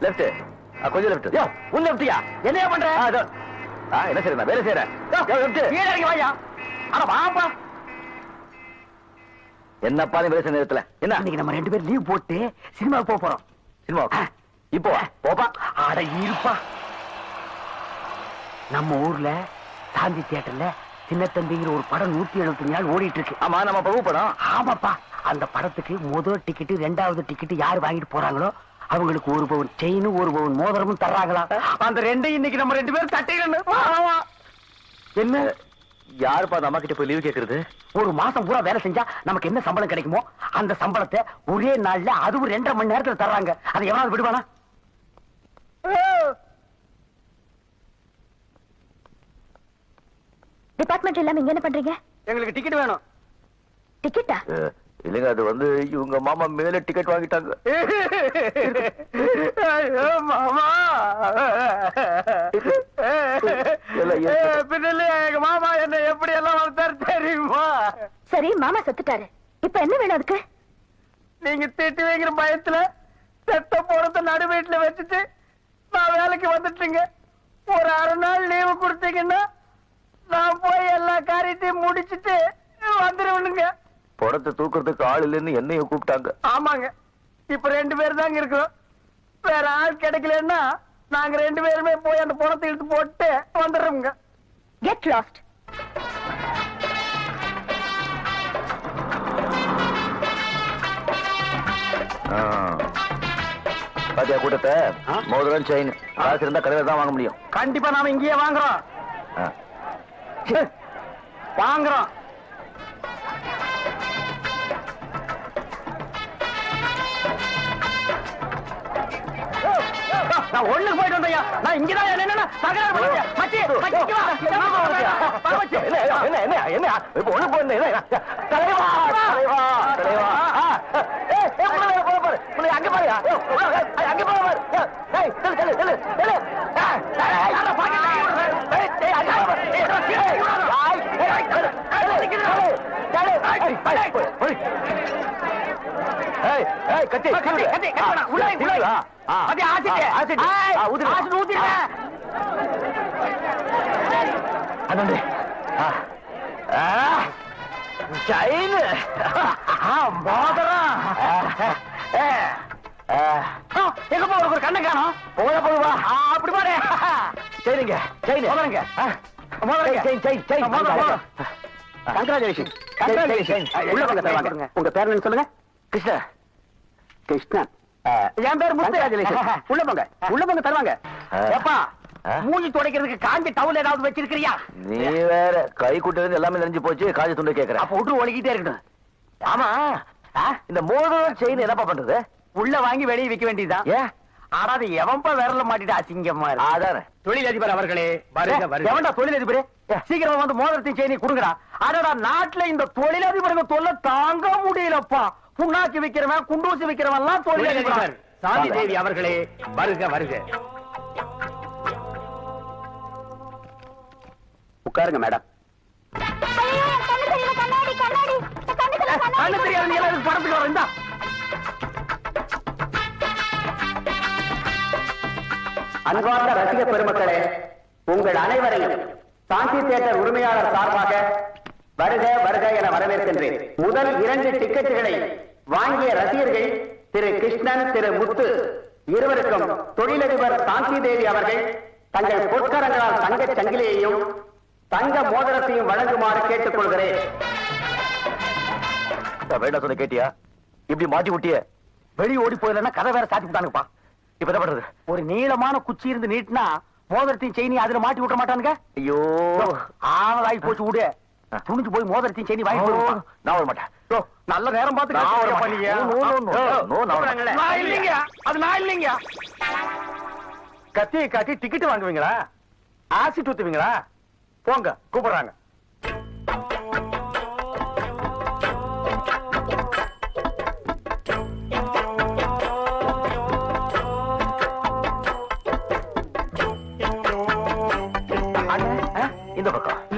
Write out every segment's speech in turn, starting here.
Left கொஞ்சம் left யோ உன் லெப்டியா என்னையா பண்ற? என்ன செய்யறேன் நான் வேலை செய்யறேன் லெஃப்ட் கீழே இறங்கி வாயா. அட வாப்பா. என்னப்பா நீ வேலை செய்ய நேரத்துல? என்ன? இன்னைக்கு நம்ம ரெண்டு பேரும் லீவ் போட்டு சினிமாவுக்கு போக போறோம். சினிமா இப்போ. போப்பா. அட இருப்பா. நம்ம ஊர்ல சாந்தி தியேட்டர்ல சின்னத்தம்பிங்கிற ஒரு படம் நூத்தி எழுபத்தி நாள் ஓடிட்டு இருக்கு ஆமா நம்ம படம் ஆமாப்பா. அந்த படத்துக்கு முதல் டிக்கெட் ரெண்டாவது டிக்கெட் யார் வாங்கிட்டு போறாங்களோ அவங்களுக்கு ஒரு பவுன் செயின் ஒரு பவுன் மோதிரமும் தர்றாங்களா? அந்த ரெண்டையும் இன்னைக்கு நம்ம ரெண்டு பேரும் தட்டிடணும். என்ன? யாருப்பா அந்த அம்மா கிட்ட போய் லீவ் கேக்குறது? ஒரு மாசம் பூரா வேலை செஞ்சா நமக்கு என்ன சம்பளம் கிடைக்குமோ அந்த சம்பளத்தை ஒரே நாள்ல அதுவும் ரெண்டரை மணி நேரத்துல தர்றாங்க. அதை எவனாவது விடுவானா? டிபார்ட்மெண்ட் இல்லாம இங்க என்ன பண்றீங்க? எங்களுக்கு டிக்கெட் வேணும். டிக்கெட்டா இல்லைங்க அது வந்து இவங்க மாமா மேல டிக்கெட் வாங்கிட்டாங்க. மாமா. பின்னல எங்க மாமா என்ன எப்படி எல்லாம் வளர்த்தாரு தெரியுமா? சரி மாமா செத்துட்டாரு. இப்ப என்ன வேணும் அதுக்கு? நீங்க திட்டு வைக்கிற பயத்துல செத்த போறத நடு வீட்டுல வச்சுட்டு நான் வேலைக்கு வந்துட்டுங்க. ஒரு அரை நாள் லீவு கொடுத்தீங்கன்னா நான் போய் எல்லா காரியத்தையும் முடிச்சிட்டு வந்துருவனுங்க படத்தை தூக்குறதுக்கு ஆள் இல்லைன்னு என்னையும் கூப்பிட்டாங்க. ஆமாங்க. இப்ப ரெண்டு பேர் தாங்க இருக்கோம் வேற ஆள் கிடைக்கலன்னா நாங்க ரெண்டு பேருமே போய் அந்த பணத்தை இழுத்து போட்டு வந்துடுறோங்க கெட் லாஸ்ட். பாத்தியா கூட்டத்தை? மோதிரம் செயின் காசு இருந்தா கடையில தான் வாங்க முடியும். கண்டிப்பா நாம இங்கேயே வாங்குறோம். வாங்குறோம். நான் ஒண்ணுக்கு போயிட்டு வந்தையா நான் இங்கதான் என்னன்னா தகராறு பண்ணியா மச்சி மச்சி இங்க வா. என்ன என்ன என்ன என்ன இப்ப ஒண்ணு போன தலைவா தலைவா தலைவா ஆ. ஏய், ஏய், உள்ள வா, உள்ள பாரு. உள்ள அங்க ஏய், அங்க பாரு, கத்தி, கத்தி, கத்தி. உள்ள உள்ள. அது ஆசிட்டு. ஆசிட்டு. ஆசிட்டு. அண்ணே ஆ. ஆ, எங்க போ ஒரு கண்ணை காணோம்? போத போதுவா அப்படி பாரு. சரிங்க செயின். செயின் செயின் செயின் உங்க பேர் என்ன சொல்லுங்க. கிருஷ்ணா. கிருஷ்ணன் என் பேர் முத்து Congratulations. உள்ள போங்க. உள்ள போங்க தருவாங்க. ஏப்பா? மூஞ்சி துடைக்கிறதுக்கு காஞ்ச டவுல் ஏதாவது வச்சிருக்கிறியா? நீ வேற கை குட்டிலிருந்து எல்லாமே நெஞ்சு போச்சு காஜ துண்டு கேக்குற. அப்ப விட்டு ஒழுகிட்டே இருக்கட்டும் ஆமா? இந்த மோதிரம் செயின் என்னப்பா பண்றது? உள்ள வாங்கி வெளியே விக்க வேண்டியதுதான். ஏன் ஆனா அது எவன்பா விரல மாட்டிட்டு அசிங்கமா இருக்கு. அதானே. தொழிலதிபர் அவர்களே எவன்டா தொழிலதிபரே? சீக்கிரம் வந்து மோதிரத்தையும் செய்தி கொடுங்கடா. அடடா நாட்டுல இந்த தொழிலதிபருங்க தொல்லை தாங்க முடியலப்பா. புண்ணாக்கு விக்கிறவன் குண்டூசி விக்கிறவன் எல்லாம் தொழிலதிபர் சாந்தி தேவி அவர்களே வருக வருக. உட்காருங்க மேடம். கண்ணு தெரியாது படத்துக்கு வர அன்பார்ந்த ரசிக பெருமக்களே உங்கள் அனைவரையும் சாந்தி தியேட்டர் உரிமையாளர் சார்பாக வருக வருக என வரவேற்கின்றேன். முதல் இரண்டு டிக்கெட்டுகளை வாங்கிய ரசிகர்கள் திரு கிருஷ்ணன் திரு முத்து இருவருக்கும் தொழிலதிபர் சாந்தி தேவி அவர்கள் தங்கள் பொற்கரங்களால் தங்கச் சங்கிலியையும் தங்க மோதிரத்தையும் வழங்குமாறு கேட்டுக்கொள்கிறேன். வேண்டாம் சொன்ன கேட்டியா? இப்படி மாட்டி விட்டிய வெளியே ஓடி போயிடலன்னா கதை வேற சாத்தி விட்டானுப்பா இப்ப என்ன பண்றது? ஒரு நீளமான குச்சி இருந்து நீட்டினா மோதிரத்தையும் செயினி அதுல மாட்டி விட்ட மாட்டானுங்க? ஐயோ. ஆவலாகி போச்சு விடு துணிஞ்சு போய் மோதிரத்தையும் செயினி வாங்கி போடுவா நான் வர மாட்டேன். நல்ல நேரம் பார்த்து நான் வர மாட்டேன். நான் இல்லைங்க. அது நான் இல்லைங்க. கத்தி காட்டி டிக்கெட் வாங்குவீங்களா? ஆசிட் ஊத்துவீங்களா போங்க கூப்பிடுறாங்க? இந்த பக்கம்.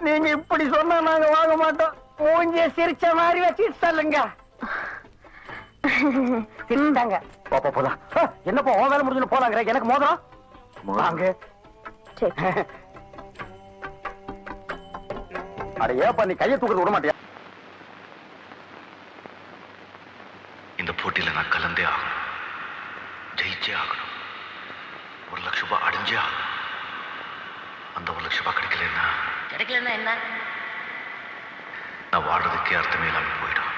நீங்க இப்படி சொன்னா நாங்க வாங்க மாட்டோம். மூஞ்சிய சிரிச்ச மாதிரி வச்சு சொல்லுங்க. சிரிச்சாங்க பாப்பா போலாம். ஆ, என்னப்பா உன் வேலை முடிஞ்சு போலாங்கிற? எனக்கு மோதிரம்? வாங்க. சரி. அட ஏப்பா நீ கையை தூக்கிட்டு விட மாட்டியா? இந்த போட்டியில நான் கலந்தே ஆகணும். ஜெயிச்சே ஆகணும். ஒரு லட்ச ரூபாய் அடைஞ்சே ஆகணும். அந்த ஒரு லட்ச ரூபாய் கிடைக்கலன்னா கிடைக்கலன்னா என்ன? நான் வாழ்றதுக்கே அர்த்தமே இல்லாம போயிடும்.